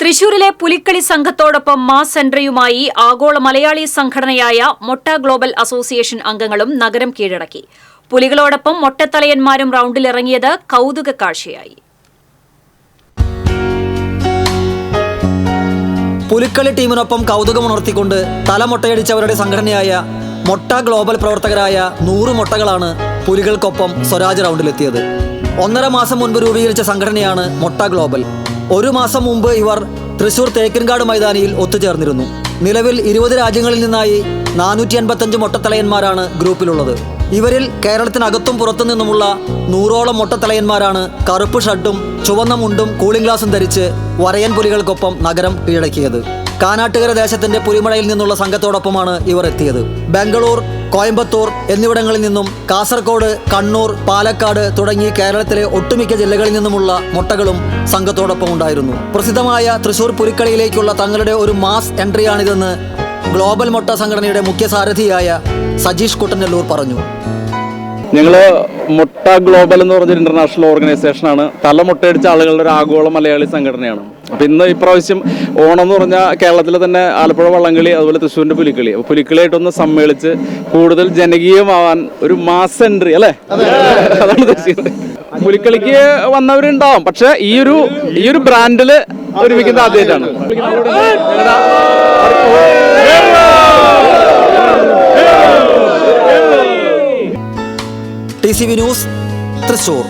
തൃശൂരിലെ പുലിക്കളി സംഘത്തോടൊപ്പം മാ സെൻട്രയുമായി ആഗോള മലയാളി സംഘടനയായ മൊട്ട ഗ്ലോബൽ അസോസിയേഷൻ അംഗങ്ങളും നഗരം കീഴടക്കി. പുലികളോടൊപ്പം മൊട്ടത്തലയന്മാരും റൌണ്ടിലിറങ്ങിയത് കൌതുക കാഴ്ചയായി. പുലിക്കളി ടീമിനൊപ്പം കൗതുകമുണർത്തിക്കൊണ്ട് തലമൊട്ടയടിച്ചവരുടെ സംഘടനയായ മൊട്ട ഗ്ലോബൽ പ്രവർത്തകരായ നൂറ് മൊട്ടകളാണ് പുലികൾക്കൊപ്പം സ്വരാജ് റൗണ്ടിലെത്തിയത്. ഒന്നര മാസം മുൻപ് രൂപീകരിച്ച സംഘടനയാണ് മൊട്ട ഗ്ലോബൽ. ഒരു മാസം മുമ്പ് ഇവർ തൃശൂർ തേക്കിൻകാട് മൈതാനിയിൽ ഒത്തുചേർന്നിരുന്നു. നിലവിൽ ഇരുപത് രാജ്യങ്ങളിൽ നിന്നായി നാനൂറ്റി അൻപത്തഞ്ച് മൊട്ടത്തലയന്മാരാണ് ഗ്രൂപ്പിലുള്ളത്. ഇവരിൽ കേരളത്തിനകത്തും പുറത്തു നിന്നുമുള്ള നൂറോളം മൊട്ടത്തലയന്മാരാണ് കറുപ്പ് ഷർട്ടും ചുവന്ന മുണ്ടും കൂളിംഗ് ഗ്ലാസും ധരിച്ച് വരയൻ പുലികൾക്കൊപ്പം നഗരം കീഴടക്കിയത്. കാനാട്ടുകര ദേശത്തിന്റെ പുലിമടയിൽ നിന്നുള്ള സംഘത്തോടൊപ്പമാണ് ഇവർ എത്തിയത്. ബംഗളൂർ കോയമ്പത്തൂർ എന്നിവിടങ്ങളിൽ നിന്നും കാസർഗോഡ് കണ്ണൂർ പാലക്കാട് തുടങ്ങി കേരളത്തിലെ ഒട്ടുമിക്ക ജില്ലകളിൽ നിന്നുമുള്ള മുട്ടകളും സംഘത്തോടൊപ്പം ഉണ്ടായിരുന്നു. പ്രസിദ്ധമായ തൃശൂർ പുലിക്കളിയിലേക്കുള്ള തങ്ങളുടെ ഒരു മാസ് എൻട്രിയാണിതെന്ന് ഗ്ലോബൽ മുട്ട സംഘടനയുടെ മുഖ്യ സാരഥിയായ സജീഷ് കുട്ടനെല്ലൂർ പറഞ്ഞു. ഞങ്ങൾ മുട്ട ഗ്ലോബൽ എന്ന് പറഞ്ഞൊരു ഇന്റർനാഷണൽ ഓർഗനൈസേഷൻ ആണ്. തല മുട്ടയടിച്ച ആളുകളുടെ ഒരു ആഗോള മലയാളി സംഘടനയാണ്. അപ്പം ഇന്ന് ഇപ്രാവശ്യം ഓണം എന്ന് പറഞ്ഞാൽ കേരളത്തിലെ തന്നെ ആലപ്പുഴ വള്ളംകളി അതുപോലെ തൃശ്ശൂരിന്റെ പുലിക്കളി. അപ്പോൾ പുലിക്കളിയായിട്ടൊന്ന് സമ്മേളിച്ച് കൂടുതൽ ജനകീയമാവാൻ ഒരു മാസ് എൻട്രി അല്ലേ? അതാണ് ഉദ്ദേശിക്കുന്നത്. പുലിക്കളിക്ക് വന്നവരുണ്ടാവും. പക്ഷെ ഈ ഒരു ഈ ഒരു ബ്രാൻഡിൽ ഒരുമിക്കുന്നത് ആദ്യമായിട്ടാണ്. C V news Thrissur.